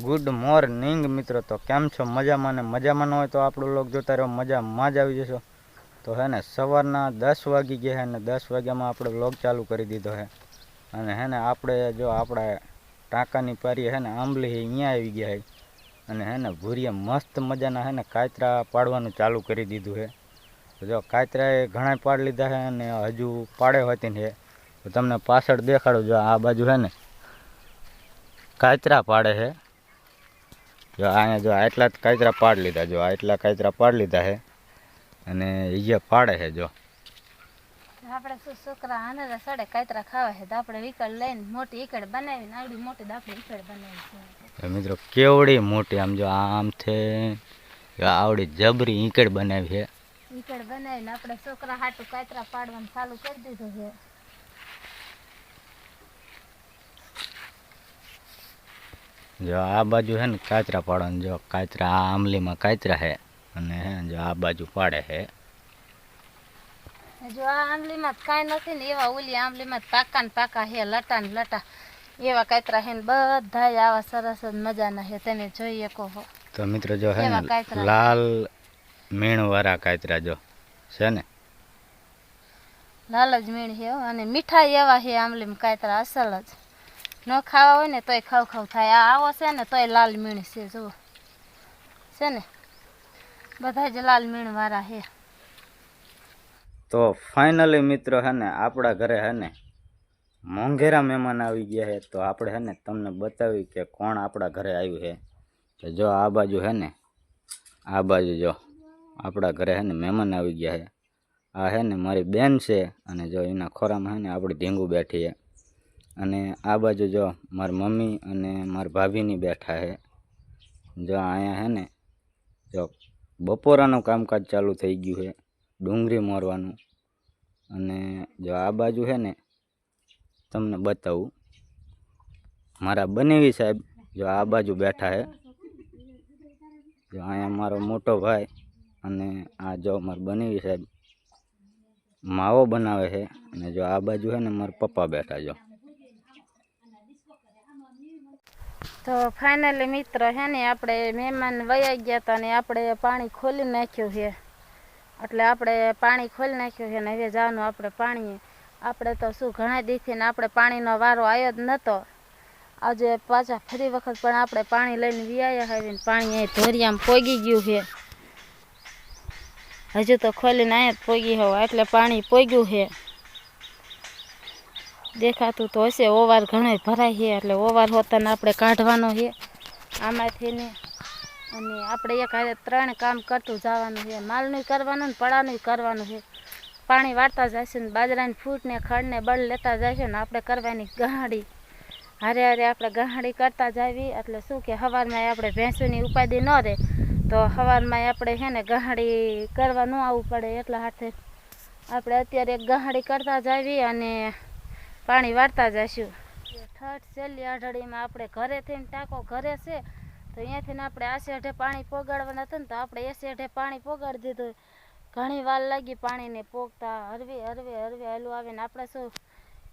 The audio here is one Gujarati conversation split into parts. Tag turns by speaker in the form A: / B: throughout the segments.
A: ગુડ મોર્નિંગ મિત્રો. તો કેમ છો? મજામાં ને મજામાં ન હોય તો આપણું લોક જોતા રહ્યો મજામાં જ આવી જશો. તો હે ને, સવારના દસ વાગી ગયા હે ને દસ વાગ્યામાં આપણે લોક ચાલુ કરી દીધો હે. અને હે ને, આપણે જો આપણા ટાંકાની પારી હે ને, આંબલી અહીંયા આવી ગયા હે. અને હે ને, ભૂરીએ મસ્ત મજાના હે ને કાતરા પાડવાનું ચાલુ કરી દીધું હે. જો કાતરાએ ઘણા પાડ લીધા હે અને હજુ પાડે હોતી ને હે. તો તમને પાછળ દેખાડું જો આ બાજુ હે ને. કાતરા પાડે છે જો અહીંયા જો આટલા જ કાતરા પાડ લીધા જો આટલા કાતરા પાડ લીધા છે અને ઈયા પાડે છે જો.
B: આપણે શું છોકરા આને સાડે કાતરા ખાવા છે તો આપણે વિકળ લઈને મોટી ઈકડ બનાવીને આવડી મોટી આપણે ઈકડ બનાવી છે.
A: મિત્રો કેવડી મોટી આમ જો આમ છે આવડી જબરી ઈકડ બનાવી છે
B: ઈકડ બનાવીને આપણે છોકરા હાટું કાતરા પાડવાનું ચાલુ કરી દીધું છે.
A: જો આ બાજુ છે ને કાતરા પાડવાનું જો કાચરા આ આંબલીમાં કાચરા છે અને હે જો આ બાજુ પાડે છે
B: જો આ આંબલીમાં કાંઈ નથી ને એવા ઓલી આંબલીમાં પાકા ને પાકા હે લટા ને લટા એવા કાચરા હે ને બધા આવા સરસ જ મજાના છે તમે જોઈએ કહો
A: તો મિત્રો જો હે ને. લાલ મીણવાળા કાચરા જો છે ને
B: લાલ જ મીણ છે હો. અને મીઠાઈ એવા છે આંબલીમાં કાચરા અસલ જ ન ખાવા હોય ને તોય ખાવ ખાવ થાય. આવો છે ને તોય લાલ મીણ છે, જુઓ. છે ને? બધા જ લાલ મીણ વાળા છે.
A: તો ફાઇનલી મિત્રો હે ને, આપણા ઘરે હે ને મોંઘેરા મહેમાન આવી ગયા છે. તો આપણે હે ને તમને બતાવી કે કોણ આપણા ઘરે આવ્યું છે. તો જો આ બાજુ હે ને, આ બાજુ જો આપણા ઘરે હે ને મહેમાન આવી ગયા છે. આ હે ને મારી બેન છે અને જો એના ખોરામાં હે ને આપણી ઢીંગું બેઠી છે. અને આ બાજુ જો મારી મમ્મી અને મારી ભાભીની બેઠા છે જો અહીંયા હે ને, જો બપોરાનું કામકાજ ચાલુ થઈ ગયું છે ડુંગળી મોરવાનું. અને જો આ બાજુ છે ને, તમને બતાવું. મારા બનેવી સાહેબ જો આ બાજુ બેઠા છે જો અહીંયા મારો મોટો ભાઈ અને આ જો મારો બનેવી સાહેબ માવો બનાવે છે અને જો આ બાજુ છે ને મારા પપ્પા બેઠા જો.
B: તો ફાઇનલી મિત્ર હે ને આપણે મહેમાન વયા ગયા હતા ને આપણે પાણી ખોલી નાખ્યું છે. એટલે આપણે પાણી ખોલી નાખ્યું છે ને હવે જવાનું આપણે પાણીએ. આપણે તો શું ઘણા દીથી ને આપણે પાણીનો વારો આવ્યો જ નહોતો આજે પાછા ફરી વખત પણ આપણે પાણી લઈને વ્યાયા આવી પાણી અહીં ધોરિયામાં પોગી ગયું છે. હજુ તો ખોલીને અહીંયા જ પોગી હોવા, એટલે પાણી પોગ્યું છે. દેખાતું તો હશે. ઓવાર ઘણો ભરાય છે, એટલે ઓવાર હોતાને આપણે કાઢવાનો છે. આમાંથી ને અને આપણે એક હારે ત્રણ કામ કરતું જવાનું છે. માલનું કરવાનું ને પડાનું કરવાનું છે. પાણી વાળતા જશે ને બાજરાની ફૂટને ખડને ખડ બળ લેતા જશે ને આપણે કરવાની ગહાડી. હારે હારે આપણે ગહાડી કરતા જાવી, એટલે શું કે સવારમાં આપણે ભેંસોની ઉપાધિ ન રહે. તો સવારમાં આપણે છે ને ગહાડી કરવા ન આવવું પડે. એટલા હાથે આપણે અત્યારે ગહાડી કરતા જાવી અને પાણી વાળતા જઈશું ઠઠ છેલ્લી અઢળીમાં આપણે ઘરે થઈને ટાંકો ઘરે છે, તો અહીંયાથી આપણે આસે અઢે પાણી પોગાડવાના હતા ને, તો આપણે એસે અઢે પાણી પોગાડી દીધું. ઘણી વાર લાગી પાણીને પોગતા, હરવે હરવે હરવે હલું આવે ને આપણે શું?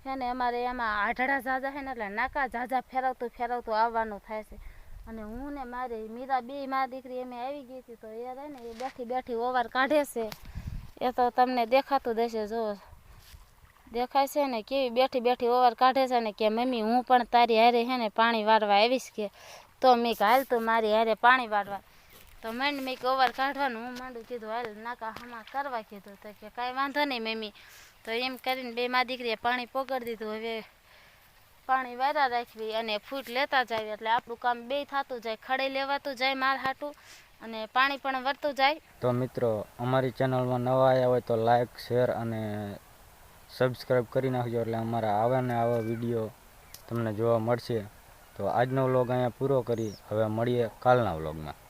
B: છે ને અમારે એમાં આઢળા ઝાઝા છે ને એટલે નાકા ઝાઝા ફેરવતું ફેરવતું આવવાનું થાય છે. અને હું ને મારી મીરા બે મા દીકરી એમ આવી ગઈ હતી, તો એ રહે ને એ બેઠી બેઠી ઓવાર કાઢે છે. એ તો તમને દેખાતું દેશે જો દેખાય છે ને કેવી બેઠી બેઠી ઓવર કાઢે છે ને કે, મમ્મી, હું પણ તારી હારે છે ને પાણી વાળવા આવીશ કે. તો મેં હાલ તું મારી હારે પાણી વાળવા. તો માંડ મેં ઓવર કાઢવાનું. હું માંડું કીધું, હાલ નાકા હમા કરવા કીધું. તો કે, કાંઈ વાંધો નહીં, મમ્મી. તો એમ કરીને બે મા દીકરીએ પાણી પોગડી દીધું. હવે પાણી વારા રાખવી અને ફૂટ લેતા જાય, એટલે આપણું કામ બે થતું જાય, ખડે લેવાતું જાય માર હાટું અને પાણી પણ વરતું જાય.
A: તો મિત્રો, અમારી ચેનલમાં નવા આવ્યા હોય તો લાઈક શેર અને સબસ્ક્રાઈબ કરી નાખજો એટલે અમારા આવા ને આવા વીડિયો તમને જોવા મળશે. તો આજનો વ્લોગ અહીંયા પૂરો કરી હવે મળીએ કાલના વ્લોગમાં